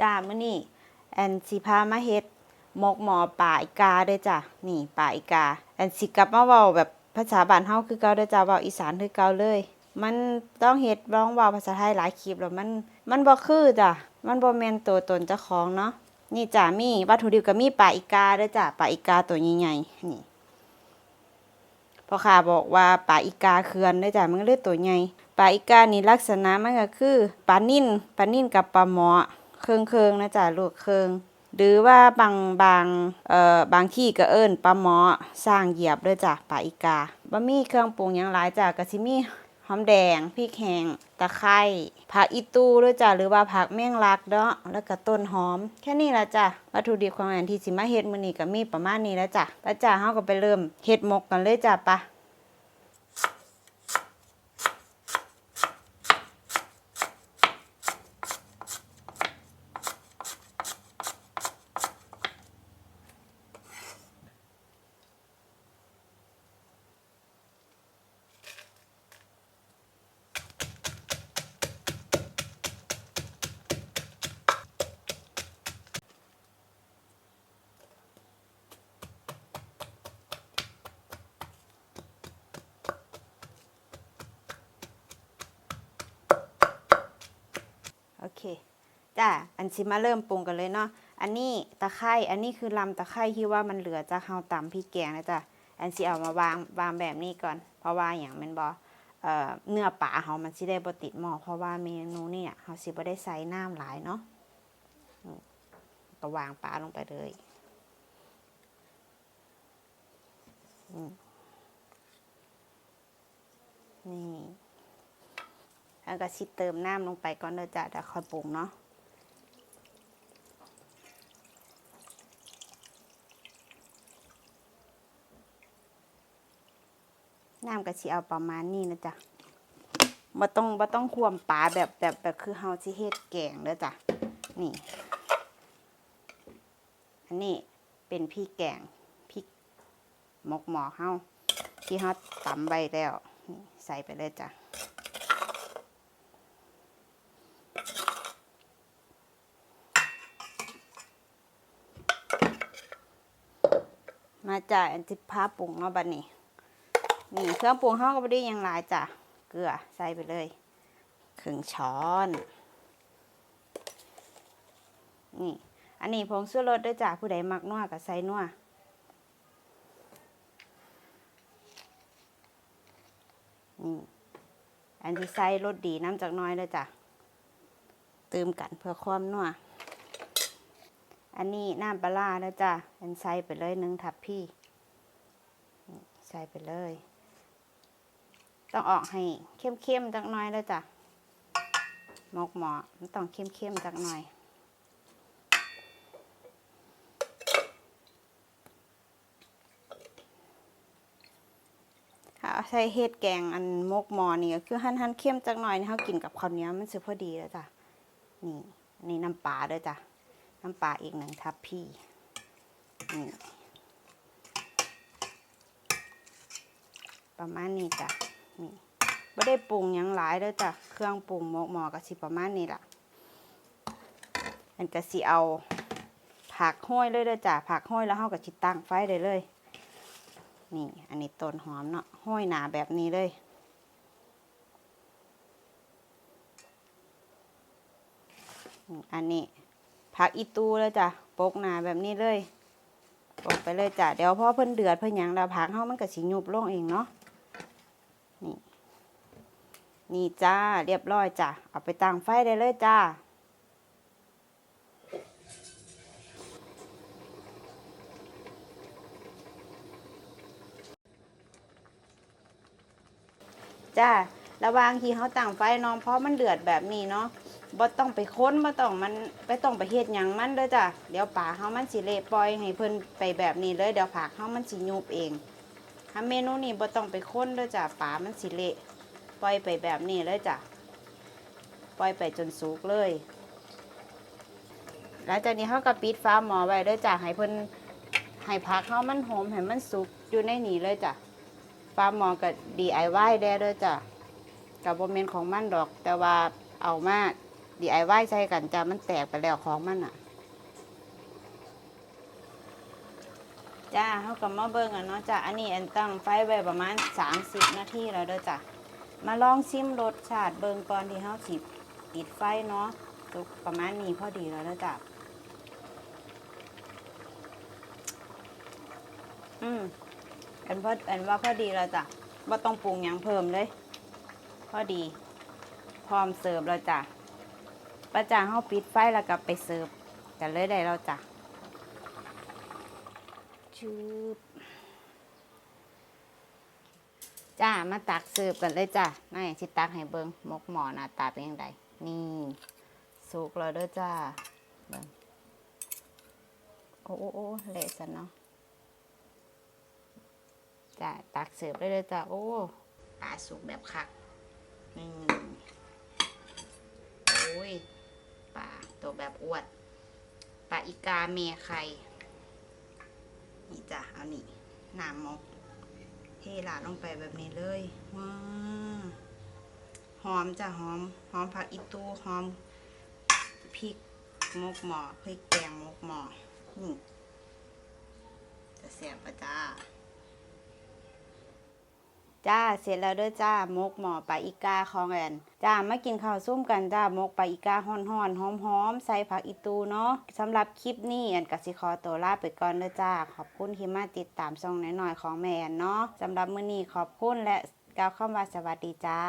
จ้ามื้อนี้แอนสิพามาเฮ็ดหมกหมอป่าอีกาเด้อจ้ะนี่ป่าอีกา แอนสิกลับมาเว้าแบบภาษาบ้านเฮาคือเก่าเด้อจ้ะเว้าอีสานคือเก่าเลย มันต้องเฮ็ดร้องเว้าภาษาไทยหลายคลิปแล้วมันมันบ่คือจ้ะมันบ่แม่นตัวตนเจ้าของเนาะนี่จ้ะมีวัตถุดิบก็มีป่าอีกาเด้อจ้ะป่าอีกาตัวใหญ่ๆนี่พ่อค้าบอกว่าป่าอีกาเขื่อนเด้จ้ะมันก็เลยตัวใหญ่ป่าอีกานี่ลักษณะมันก็คือปลานิ่นปลานิ่นกับปลาหมอ เครื่องเคืองๆนะจ๊ะลูกเครื่องหรือว่าบางบางเอ่อบางที่ก็เอิ้นปลาหมอสร้างเหยียบด้วยจ้ะปลาอีกาบะมี่เครื่องปรุงหยังหลายจ้ะก็สิมีหอมแดงพริกแห้งตะไคร้ผักอีตูด้วยจ้ะหรือว่าผักแมงลักเนาะแล้วก็ต้นหอม แค่นี้ละจ้ะวัตถุดิบของแอนที่สิมาเฮ็ดมื้อนี้ก็มีประมาณนี้แล้วจ้ะแล้วจ้ะเฮาก็ไปเริ่มเฮ็ดหมกกันเลยจ้ะปะ เคจ้าอันสิมาเริ่มปรุงกันเลยเนาะอันนี้ตะไคร้อันนี้คือลำตะไคร้ที่ว่ามันเหลือจากเฮาตำพริกแกงนะจ้ะอันสิเอามาวางวางแบบนี้ก่อน เพราะว่าอย่างมันบอเอ่อเนื้อปลาเฮามันสิได้บ่ติดหม้อเพราะว่าเมนูนี่เฮาสิบ่ได้ใส่น้ำหลายเนาะก็วางปลาลงไปเลยนี่ แล้วก็ชิเติมน้ำลงไปก่อนเด้อจ้ะเดี๋ยวค่อยปรุงเนาะน้ำก็สิเอาประมาณนี้นะจ๊ะบ่ต้องบ่ต้องควมปลาแบบแบบแบบคือเฮาสิเฮ็ดแกงเด้อจ้ะ นี่ อันนี้เป็นพริกแกงพริกหมกหมอเฮาที่เฮาตำไว้แล้ว นี่ใส่ไปเลยจ้ะ มาจายอันที่พาปรุงเนาะบัดนี้ นี่เครื่องปรุงห้องก็ไม่ได้ยังหลายจ้ะ เกลือใส่ไปเลยครึ่งช้อน นี่ อันนี้ผงชูรสด้วยจ้ะผู้ใดมักนัวกับใส่นัวนี่ อันที่ใส่รสดีน้ำจากน้อยเลยจ้ะเติมกันเพื่อความนัว อันนี้น้ำปลาร้าแล้วจ้ะเป็นใส่ไปเลยหนึ่งทับพี่ ใส่ไปเลย ต้องออกให้เข้มๆจักหน่อยแล้วจ้ะหมกหมอมันต้องเข้มๆจักหน่อยค่ะใส่เห็ดแกงอันหมกหมอนี่ก็คือหั่นหั่นๆเข้มจักหน่อยนี่เขากินกับข้าวเหนียวมันสิพอดีแล้วจ้ะนี่อันนี่น้ำปลาด้วยจ้ะ น้ำปลาอีกหนึ่งทัพพี่นี่ประมาณนี้จ้ะนี่ไม่ได้ปรุงยังหลายเด้อจ้ะเครื่องปรุงหมกหมอกะสิประมาณนี้ล่ะมันก็สิเอาผักห้อยเลยเด้อจ้ะผักห้อยแล้วเฮาก็สิตั้งไฟได้เลย นี่ อันนี้ต้นหอมเนาะห้อยหนาแบบนี้เลยอันนี้ ผักอีตูเลยจ้ะปกหนาแบบนี้เลยปกไปเลยจ้ะเดี๋ยวพอเพิ่นเดือดเพิ่นหยังแล้วผักเฮามันก็สิยุบลงเองเนาะนี่นี่จ้าเรียบร้อยจ้ะเอาไปตั้งไฟได้เลยจ้าจ้าระว่างที่เขาตั้งไฟน้องเพราะมันเดือดแบบนี้เนาะ บ่ต้องไปค้นบ่ต้องมันไปต้องไปเฮ็ดหยังมันเด้อจ้ะเดี๋ยวปลาเฮามันสิเละปล่อยให้เพิ่นไปแบบนี้เลยเดี๋ยวผักเฮามันสิยุบเองทำเมนูนี้บ่ต้องไปค้นเด้อจ้ะปลามันสิเละปล่อยไปแบบนี้เลยจ้ะปล่อยไปจนสุกเลย หลังจากนี้เฮาก็ปิดฟ้าหม้อไว้เด้อจ้ะให้เพิ่นให้ผักเฮามันหอมให้มันสุกอยู่ในนี้เลยจ้ะฟ้าหม้อก็ DIY ได้เด้อจ้ะกับโมเมนของมันดอก แต่ว่าเอามา DIY ใส่กันจ้ามันแตกไปแล้วของมันอะ จ้าเขากับมาเบิ่งอะเนาะจ้าอันนี้อันตั้งไฟไว้ประมาณ 30 นาทีแล้วเด้อจ้ะมาลองชิมรสชาติเบิ่งก่อนที่เฮาสิปิดไฟเนาะสุกประมาณนี้พอดีแล้วเด้อจ้ะอืมอันพออันว่าพอดีแล้วจ้ะบ่าต้องปรุงยังเพิ่มเลย พอดี พร้อมเสิร์ฟแล้วจ้ะ ประจ่างเฮาปิดไฟแล้วก็ไปเสิร์ฟกันเลยได้แล้วจ้ะชืบจ้ามาตักเสิร์ฟกันเลยจ้ะนี่สิตักให้เบิงมกหมอหน้าตาเป็นยังไงนี่สุกแล้วเด้อจ้าเบิงโอ้โอ้เละซะเนาะจ้าตักเสิร์ฟได้เลยจ้าโอ้ปลาสุกแบบคักนี่โอ้ย ปลาตัวแบบอวดปลาอีกาเมไข่นี่จ้ะเอานี่น้ำมกเทลาลงไปแบบนี้เลยว้าหอมจ้ะหอมหอมผักอีตูหอมพริกมกหมอพริกแกงมกหมอนี่จะแสบปะจ้า จ้าเสร็จแล้วเด้อจ้ามกหมอปลาอีกาของแอนจ้ามากินข้าวซุ่มกันจ้ามกปลาอีกาห้อนห่อนหอมหอมใส่ผักอีตูเนาะสำหรับคลิปนี้แอนกสิคอตัวลาไปก่อนเด้อจ้า ขอบคุณที่มาติดตามช่องน้อยๆของแม่แอนเนาะสำหรับมื้อนี้ขอบคุณและกล่าวคำว่าสวัสดีจ้า